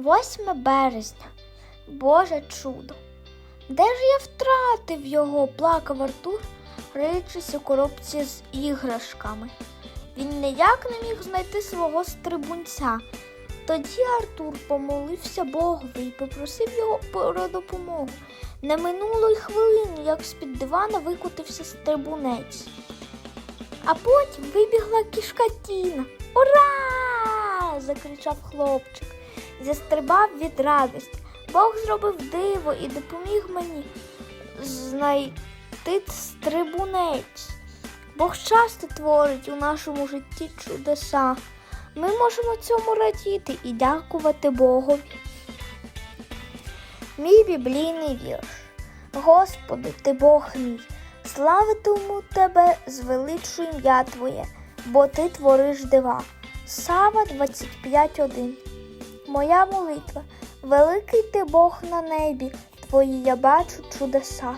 8 березня. Боже чудо. Де ж я втратив його? плакав Артур, риючись у коробці з іграшками. Він ніяк не міг знайти свого стрибунця. Тоді Артур помолився Богові і попросив його про допомогу. Не минуло й хвилини, як з-під дивана викотився стрибунець. А потім вибігла кішка Тіна. Ура! закричав хлопчик. Застрибав від радості. Бог зробив диво і допоміг мені знайти стрибунець. Бог часто творить у нашому житті чудеса. Ми можемо цьому радіти і дякувати Богові. Мій біблійний вірш. Господи, ти Бог мій, славитиму тебе, звеличу ім'я Твоє, бо Ти твориш дива. Сава 25.1 Моя молитва, великий ти Бог на небі, Твої я бачу чудеса.